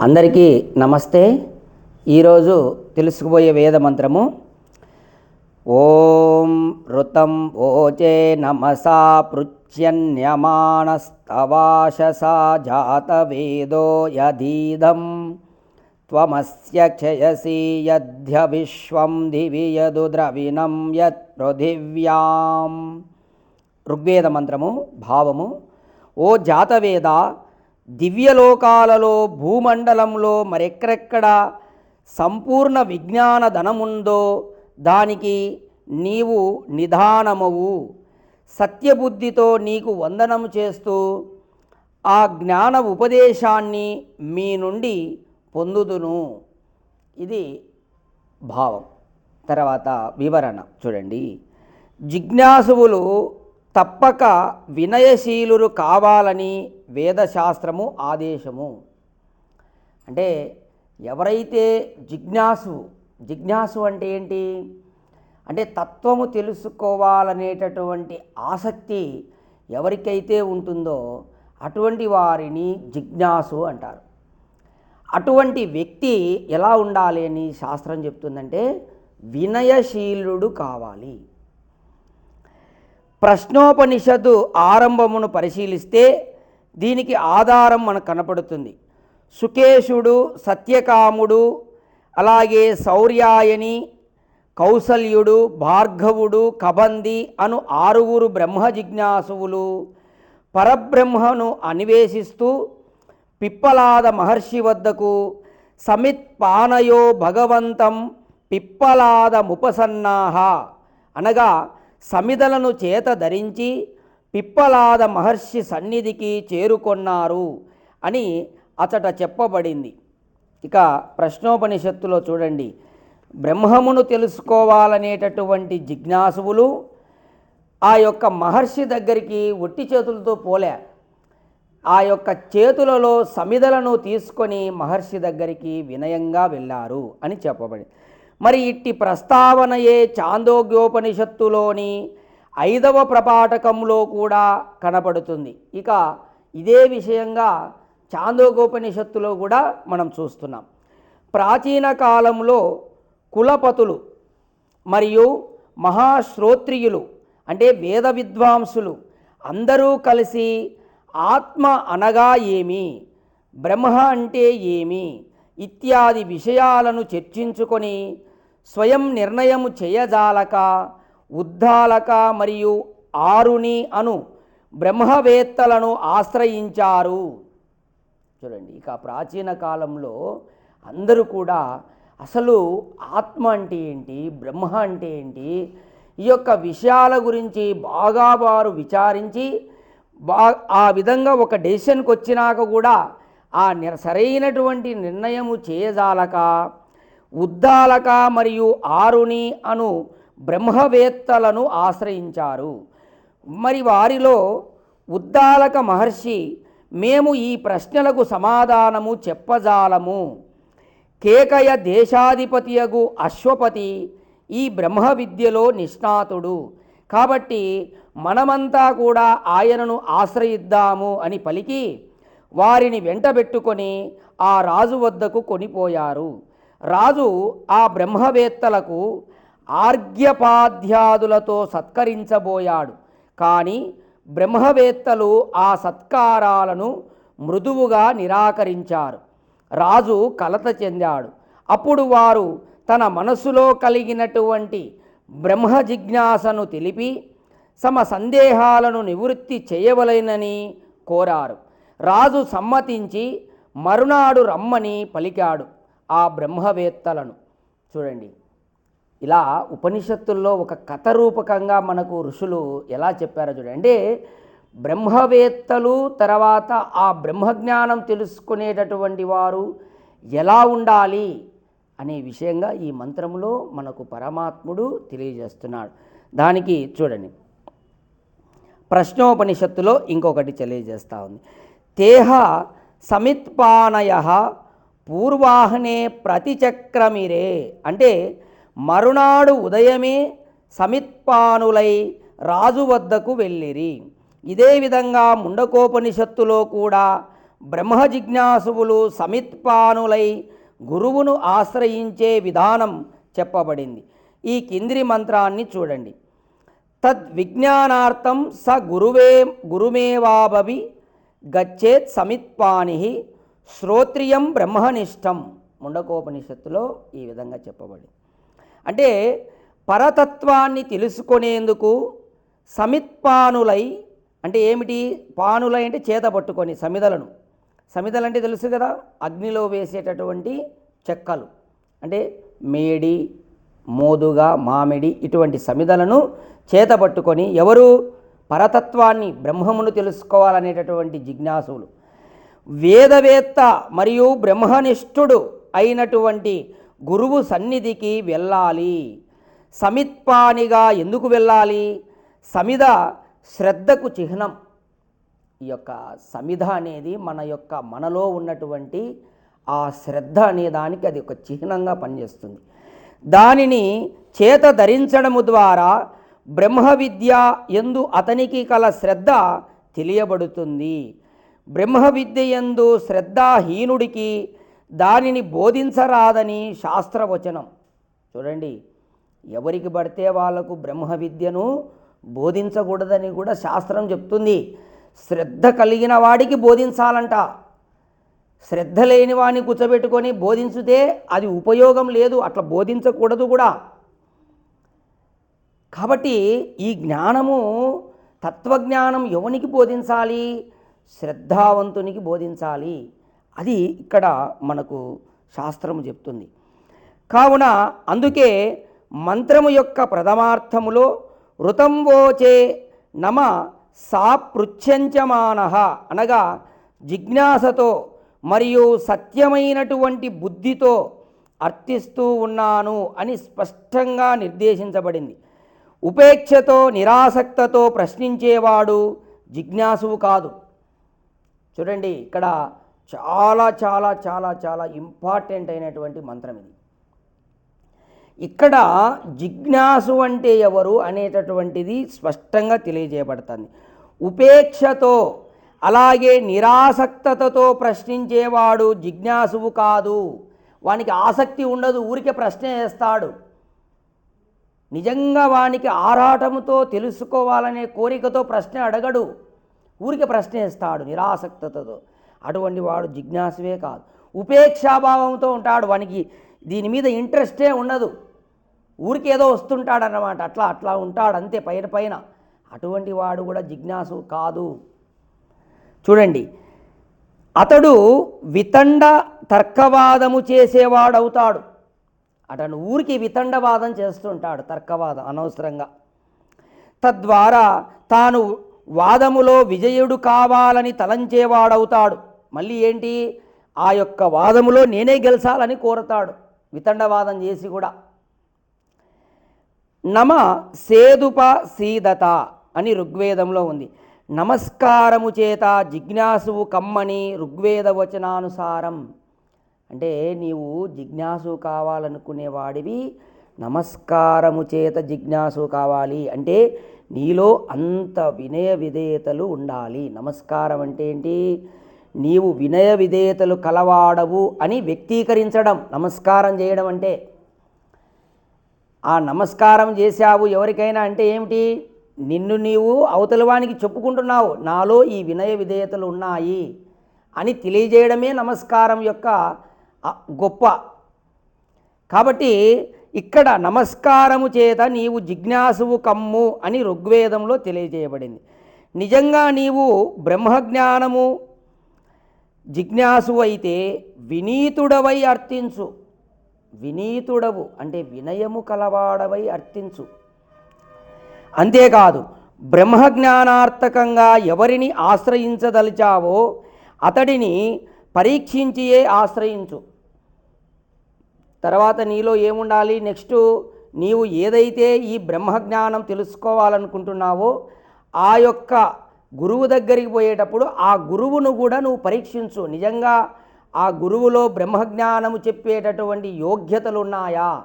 అందరికీ నమస్తే. ఈరోజు తెలుసుకుపోయే వేద మంత్రము ఓం ఋతం ఓచే నమసా పృచ్యన్యమానస్తవాశసా జాతవేదో యదీదం త్వమస్య క్షయసి యధ్య విశ్వం దివి యదు ద్రవిణం యత్ పృథివ్యాం ఋగ్వేద మంత్రము భావము ఓ జాతవేద దివ్యలోకాలలో భూమండలంలో మరెక్కడెక్కడ సంపూర్ణ విజ్ఞాన ధనముందో దానికి నీవు నిధానమవు. సత్యబుద్ధితో నీకు వందనము చేస్తూ ఆ జ్ఞాన ఉపదేశాన్ని మీ నుండి పొందుదును. ఇది భావం. తర్వాత వివరణ చూడండి. జిజ్ఞాసువులు తప్పక వినయశీలురు కావాలని వేదశాస్త్రము ఆదేశము. అంటే ఎవరైతే జిజ్ఞాసు జిజ్ఞాసు అంటే ఏంటి? అంటే తత్వము తెలుసుకోవాలనేటటువంటి ఆసక్తి ఎవరికైతే ఉంటుందో అటువంటి వారిని జిజ్ఞాసు అంటారు. అటువంటి వ్యక్తి ఎలా ఉండాలి అని శాస్త్రం చెప్తుందంటే వినయశీలుడు కావాలి. ప్రశ్నోపనిషత్తు ఆరంభమును పరిశీలిస్తే దీనికి ఆధారం మనకు కనపడుతుంది. సుకేశుడు సత్యకాముడు అలాగే శౌర్యాయని కౌసల్యుడు భార్గవుడు కబంది అను ఆరుగురు బ్రహ్మ జిజ్ఞాసువులు పరబ్రహ్మను అన్వేషిస్తూ పిప్పలాద మహర్షి వద్దకు సమిత్ పానయో భగవంతం పిప్పలాదముపసన్నాహ అనగా సమిదలను చేత ధరించి పిప్పలాద మహర్షి సన్నిధికి చేరుకొన్నారు అని అతట చెప్పబడింది. ఇక ప్రశ్నోపనిషత్తులో చూడండి. బ్రహ్మమును తెలుసుకోవాలనేటటువంటి జిజ్ఞాసువులు ఆ యొక్క మహర్షి దగ్గరికి ఒట్టి చేతులతో పోలే. ఆ యొక్క చేతులలో సమిదలను తీసుకొని మహర్షి దగ్గరికి వినయంగా వెళ్ళారు అని చెప్పబడింది. మరి ఇట్టి ప్రస్తావనయే చాందోగ్యోపనిషత్తులోని ఐదవ ప్రపాఠకంలో కూడా కనపడుతుంది. ఇక ఇదే విషయంగా చాందోగోపనిషత్తులో కూడా మనం చూస్తున్నాం. ప్రాచీన కాలంలో కులపతులు మరియు మహాశ్రోత్రియులు అంటే వేద విద్వాంసులు అందరూ కలిసి ఆత్మ అనగా ఏమి? బ్రహ్మ అంటే ఏమి? ఇత్యాది విషయాలను చర్చించుకొని స్వయం నిర్ణయము చేయజాలక ఉద్దాలక మరియు ఆరుని అను బ్రహ్మవేత్తలను ఆశ్రయించారు. చూడండి ఇక ప్రాచీన కాలంలో అందరూ కూడా అసలు ఆత్మ అంటే ఏంటి బ్రహ్మ అంటే ఏంటి ఈ యొక్క విషయాల గురించి బాగా వారు విచారించి బా ఆ విధంగా ఒక డెసిషన్కి వచ్చినాక కూడా ఆ సరైనటువంటి నిర్ణయము చేయజాలక ఉద్దాలక మరియు ఆరుని అను బ్రహ్మవేత్తలను ఆశ్రయించారు. మరి వారిలో ఉద్దాలక మహర్షి మేము ఈ ప్రశ్నలకు సమాధానము చెప్పజాలము. కేకయ దేశాధిపతియగు అశ్వపతి ఈ బ్రహ్మ విద్యలో నిష్ణాతుడు. కాబట్టి మనమంతా కూడా ఆయనను ఆశ్రయిద్దాము అని పలికి వారిని వెంటబెట్టుకొని ఆ రాజు వద్దకు కొనిపోయారు. రాజు ఆ బ్రహ్మవేత్తలకు ఆర్ఘ్యపాధ్యాదులతో సత్కరించబోయాడు. కానీ బ్రహ్మవేత్తలు ఆ సత్కారాలను మృదువుగా నిరాకరించారు. రాజు కలత చెందాడు. అప్పుడు వారు తన మనసులో కలిగినటువంటి బ్రహ్మ జిజ్ఞాసను తెలిపి తమ సందేహాలను నివృత్తి చేయవలెనని కోరారు. రాజు సమ్మతించి మరునాడు రమ్మని పలికాడు ఆ బ్రహ్మవేత్తలను. చూడండి ఇలా ఉపనిషత్తుల్లో ఒక కథ రూపకంగా మనకు ఋషులు ఎలా చెప్పారో చూడండి. అంటే బ్రహ్మవేత్తలు తర్వాత ఆ బ్రహ్మజ్ఞానం తెలుసుకునేటటువంటి వారు ఎలా ఉండాలి అనే విషయంగా ఈ మంత్రంలో మనకు పరమాత్ముడు తెలియజేస్తున్నాడు. దానికి చూడండి ప్రశ్నోపనిషత్తులో ఇంకొకటి తెలియజేస్తూ ఉంది. తేహ సమిత్పానయ పూర్వాహనే ప్రతిచక్రమిరే. అంటే మరునాడు ఉదయమే సమిత్పానులై రాజు వద్దకు వెళ్ళిరి. ఇదే విధంగా ముండకోపనిషత్తులో కూడా బ్రహ్మ జిజ్ఞాసువులు సమిత్పానులై గురువును ఆశ్రయించే విధానం చెప్పబడింది. ఈ కింద్రి మంత్రాన్ని చూడండి. తద్విజ్ఞానార్థం స గురువే గురుమేవాభవి గచ్చేత్ సమిత్పాని శ్రోత్రియం బ్రహ్మనిష్టం. ముండకోపనిషత్తులో ఈ విధంగా చెప్పబడింది. అంటే పరతత్వాన్ని తెలుసుకునేందుకు సమిత్పానులై అంటే ఏమిటి? పానులై అంటే చేత పట్టుకొని సమిదలను. సమిదలు అంటే తెలుసు కదా అగ్నిలో వేసేటటువంటి చెక్కలు. అంటే మేడి మోదుగా మామిడి ఇటువంటి సమిదలను చేత పట్టుకొని ఎవరు? పరతత్వాన్ని బ్రహ్మమును తెలుసుకోవాలనేటటువంటి జిజ్ఞాసులు. వేదవేత్త మరియు బ్రహ్మనిష్ఠుడు అయినటువంటి గురువు సన్నిధికి వెళ్ళాలి. సమిత్పానిగా ఎందుకు వెళ్ళాలి? సమిద శ్రద్ధకు చిహ్నం. ఈ యొక్క సమిధ అనేది మన యొక్క మనలో ఉన్నటువంటి ఆ శ్రద్ధ అనే దానికి అది ఒక చిహ్నంగా పనిచేస్తుంది. దానిని చేత ధరించడము ద్వారా బ్రహ్మ విద్య ఎందు అతనికి కల శ్రద్ధ తెలియబడుతుంది. బ్రహ్మ విద్య ఎందు శ్రద్ధాహీనుడికి దానిని బోధించరాదని శాస్త్రవచనం. చూడండి ఎవరికి పడితే వాళ్ళకు బ్రహ్మ విద్యను బోధించకూడదని కూడా శాస్త్రం చెప్తుంది. శ్రద్ధ కలిగిన వాడికి బోధించాలంట. శ్రద్ధ లేని వాడిని కూర్చోబెట్టుకొని బోధించితే అది ఉపయోగం లేదు. అట్లా బోధించకూడదు కూడా. కాబట్టి ఈ జ్ఞానము తత్వజ్ఞానం ఎవనికి బోధించాలి? శ్రద్ధావంతునికి బోధించాలి. అది ఇక్కడ మనకు శాస్త్రము చెప్తుంది. కావున అందుకే మంత్రము యొక్క ప్రథమార్థములో ఋతంవోచే నమ సా పృచ్ఛంచమాన అనగా జిజ్ఞాసతో మరియు సత్యమైనటువంటి బుద్ధితో అర్థిస్తూ ఉన్నాను అని స్పష్టంగా నిర్దేశించబడింది. ఉపేక్షతో నిరాసక్తతో ప్రశ్నించేవాడు జిజ్ఞాసువు కాదు. చూడండి ఇక్కడ చాలా చాలా చాలా చాలా ఇంపార్టెంట్ అయినటువంటి మంత్రం ఇది. ఇక్కడ జిజ్ఞాసు అంటే ఎవరు అనేటటువంటిది స్పష్టంగా తెలియజేయబడుతుంది. ఉపేక్షతో అలాగే నిరాసక్తతతో ప్రశ్నించేవాడు జిజ్ఞాసువు కాదు. వానికి ఆసక్తి ఉండదు ఊరికే ప్రశ్న వేస్తాడు. నిజంగా వానికి ఆరాటముతో తెలుసుకోవాలనే కోరికతో ప్రశ్న అడగడు. ఊరికి ప్రశ్నేస్తాడు నిరాసక్తతో అటువంటి వాడు జిజ్ఞాసువే కాదు. ఉపేక్షాభావంతో ఉంటాడు వానికి. దీని మీద ఇంట్రెస్టే ఉండదు. ఊరికి ఏదో వస్తుంటాడన్నమాట. అట్లా అట్లా ఉంటాడు అంతే పైన పైన. అటువంటి వాడు కూడా జిజ్ఞాసు కాదు. చూడండి. అతడు వితండ తర్కవాదము చేసేవాడవుతాడు. అతను ఊరికి వితండవాదం చేస్తుంటాడు తర్కవాదం అనవసరంగా. తద్వారా తాను వాదములో విజయుడు కావాలని తలంచేవాడవుతాడు. మళ్ళీ ఏంటి? ఆ యొక్క వాదములో నేనే గెలిచాలని కోరతాడు వితండవాదం చేసి కూడా. నమ సేదుప సీదత అని ఋగ్వేదంలో ఉంది. నమస్కారము చేత జిజ్ఞాసువు కమ్మని ఋగ్వేద వచనానుసారం అంటే నీవు జిజ్ఞాసు కావాలనుకునేవాడివి నమస్కారము చేత జిజ్ఞాసు కావాలి. అంటే నీలో అంత వినయ విధేయతలు ఉండాలి. నమస్కారం అంటే ఏంటి? నీవు వినయ విధేయతలు కలవాడవు అని వ్యక్తీకరించడం. నమస్కారం చేయడం అంటే. ఆ నమస్కారం చేశావు ఎవరికైనా అంటే ఏమిటి? నిన్ను నీవు అవతలవానికి చెప్పుకుంటున్నావు. నాలో ఈ వినయ విధేయతలు ఉన్నాయి అని తెలియజేయడమే నమస్కారం యొక్క గొప్ప. కాబట్టి ఇక్కడ నమస్కారము చేత నీవు జిజ్ఞాసువు కమ్ము అని ఋగ్వేదంలో తెలియజేయబడింది. నిజంగా నీవు బ్రహ్మజ్ఞానము జిజ్ఞాసు అయితే వినీతుడవై అర్థించు. వినీతుడవు అంటే వినయము కలవాడవై అర్థించు. అంతేకాదు బ్రహ్మజ్ఞానార్థకంగా ఎవరిని ఆశ్రయించదలిచావో అతడిని పరీక్షించియే ఆశ్రయించు. తర్వాత నీలో ఏముండాలి? నెక్స్ట్ నీవు ఏదైతే ఈ బ్రహ్మజ్ఞానం తెలుసుకోవాలనుకుంటున్నావో ఆ యొక్క గురువు దగ్గరికి పోయేటప్పుడు ఆ గురువును కూడా నువ్వు పరీక్షించు. నిజంగా ఆ గురువులో బ్రహ్మజ్ఞానము చెప్పేటటువంటి యోగ్యతలు ఉన్నాయా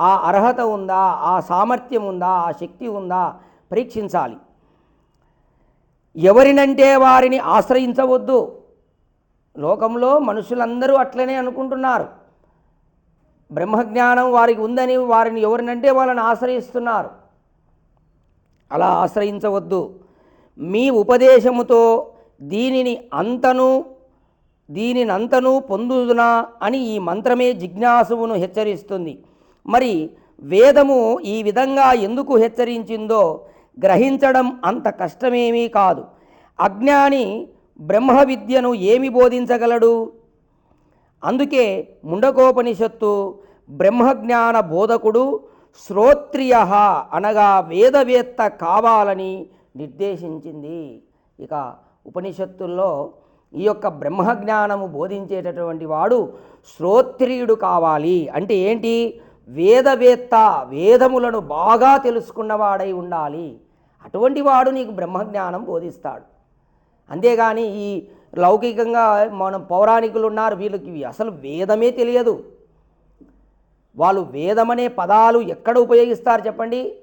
ఆ అర్హత ఉందా? ఆ సామర్థ్యం ఉందా? ఆ శక్తి ఉందా? పరీక్షించాలి. ఎవరినంటే వారిని ఆశ్రయించవద్దు. లోకంలో మనుషులందరూ అట్లనే అనుకుంటున్నారు. బ్రహ్మజ్ఞానం వారికి ఉందని వారిని ఎవరినంటే వాళ్ళని ఆశ్రయిస్తున్నారు. అలా ఆశ్రయించవద్దు. మీ ఉపదేశముతో దీనిని అంతను దీనినంతను పొందుదునా అని ఈ మంత్రమే జిజ్ఞాసువును హెచ్చరిస్తుంది. మరి వేదము ఈ విధంగా ఎందుకు హెచ్చరించిందో గ్రహించడం అంత కష్టమేమీ కాదు. అజ్ఞాని బ్రహ్మ విద్యను ఏమి బోధించగలడు? అందుకే ముండకోపనిషత్తు బ్రహ్మజ్ఞాన బోధకుడు శ్రోత్రియ అనగా వేదవేత్త కావాలని నిర్దేశించింది. ఇక ఉపనిషత్తుల్లో ఈ యొక్క బ్రహ్మజ్ఞానము బోధించేటటువంటి వాడు శ్రోత్రియుడు కావాలి అంటే ఏంటి? వేదవేత్త వేదములను బాగా తెలుసుకున్నవాడై ఉండాలి. అటువంటి వాడు నీకు బ్రహ్మజ్ఞానం బోధిస్తాడు. అంతేగాని ఈ లౌకికంగా మనం పౌరాణికులు ఉన్నారు వీళ్ళకి అసలు వేదమే తెలియదు. వాళ్ళు వేదమనే పదాలు ఎక్కడ ఉపయోగిస్తారు చెప్పండి?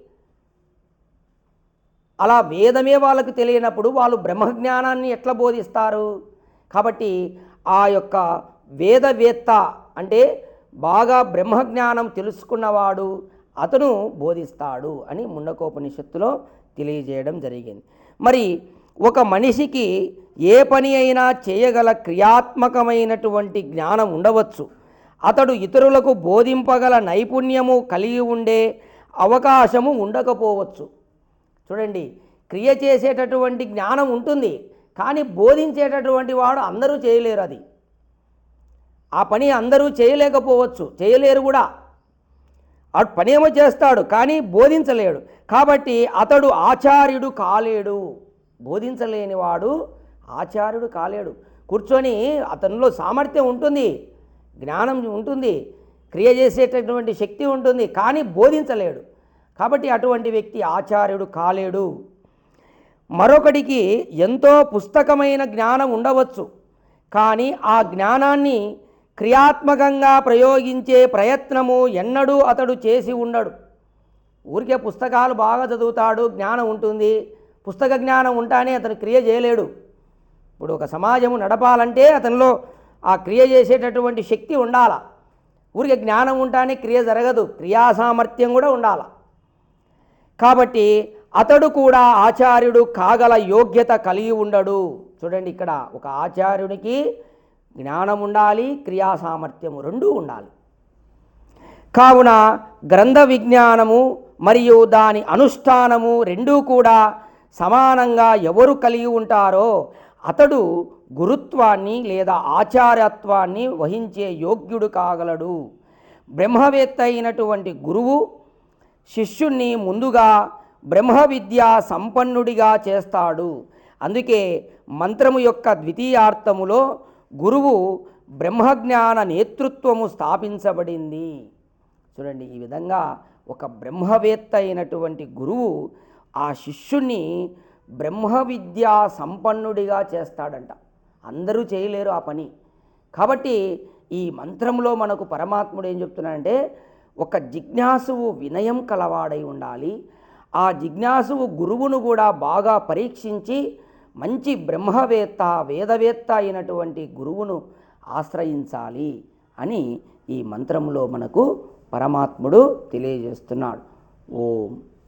అలా వేదమే వాళ్ళకు తెలియనప్పుడు వాళ్ళు బ్రహ్మజ్ఞానాన్ని ఎట్లా బోధిస్తారు? కాబట్టి ఆ యొక్క వేదవేత్త అంటే బాగా బ్రహ్మజ్ఞానం తెలుసుకున్నవాడు అతను బోధిస్తాడు అని ముండకోపనిషత్తులో తెలియజేయడం జరిగింది. మరి ఒక మనిషికి ఏ పని అయినా చేయగల క్రియాత్మకమైనటువంటి జ్ఞానం ఉండవచ్చు. అతడు ఇతరులకు బోధింపగల నైపుణ్యము కలిగి ఉండే అవకాశము ఉండకపోవచ్చు. చూడండి క్రియ చేసేటటువంటి జ్ఞానం ఉంటుంది కానీ బోధించేటటువంటి వాడు అందరూ చేయలేరు అది. ఆ పని అందరూ చేయలేకపోవచ్చు చేయలేరు కూడా. ఆ పని ఏమో చేస్తాడు కానీ బోధించలేడు. కాబట్టి అతడు ఆచార్యుడు కాలేడు. బోధించలేనివాడు ఆచార్యుడు కాలేడు. కూర్చొని అతనిలో సామర్థ్యం ఉంటుంది జ్ఞానం ఉంటుంది క్రియ చేసేటటువంటి శక్తి ఉంటుంది కానీ బోధించలేడు. కాబట్టి అటువంటి వ్యక్తి ఆచార్యుడు కాలేడు. మరొకడికి ఎంతో పుస్తకమైన జ్ఞానం ఉండవచ్చు కానీ ఆ జ్ఞానాన్ని క్రియాత్మకంగా ప్రయోగించే ప్రయత్నము ఎన్నడూ అతడు చేసి ఉండడు. ఊరికే పుస్తకాలు బాగా చదువుతాడు జ్ఞానం ఉంటుంది పుస్తక జ్ఞానం ఉంటానే అతను క్రియ చేయలేడు. ఇప్పుడు ఒక సమాజము నడపాలంటే అతనిలో ఆ క్రియ చేసేటటువంటి శక్తి ఉండాల. ఊరికే జ్ఞానం ఉంటానే క్రియ జరగదు క్రియా సామర్థ్యం కూడా ఉండాల. కాబట్టి అతడు కూడా ఆచార్యుడు కాగల యోగ్యత కలిగి ఉండడు. చూడండి ఇక్కడ ఒక ఆచార్యునికి జ్ఞానం ఉండాలి క్రియా సామర్థ్యము రెండూ ఉండాలి. కావున గ్రంథ విజ్ఞానము మరియు దాని అనుష్ఠానము రెండూ కూడా సమానంగా ఎవరు కలిగి ఉంటారో అతడు గురుత్వాన్ని లేదా ఆచార్యత్వాన్ని వహించే యోగ్యుడు కాగలడు. బ్రహ్మవేత్త అయినటువంటి గురువు శిష్యుణ్ణి ముందుగా బ్రహ్మ విద్యా సంపన్నుడిగా చేస్తాడు. అందుకే మంత్రము యొక్క ద్వితీయార్థములో గురువు బ్రహ్మజ్ఞాన నేతృత్వము స్థాపించబడింది. చూడండి ఈ విధంగా ఒక బ్రహ్మవేత్త అయినటువంటి గురువు ఆ శిష్యుణ్ణి బ్రహ్మ విద్యా సంపన్నుడిగా చేస్తాడంట. అందరూ చేయలేరు ఆ పని. కాబట్టి ఈ మంత్రంలో మనకు పరమాత్ముడు ఏం చెప్తున్నాడంటే ఒక జిజ్ఞాసువు వినయం కలవాడై ఉండాలి. ఆ జిజ్ఞాసువు గురువును కూడా బాగా పరీక్షించి మంచి బ్రహ్మవేత్త వేదవేత్త అయినటువంటి గురువును ఆశ్రయించాలి అని ఈ మంత్రంలో మనకు పరమాత్ముడు తెలియజేస్తున్నాడు. ఓం.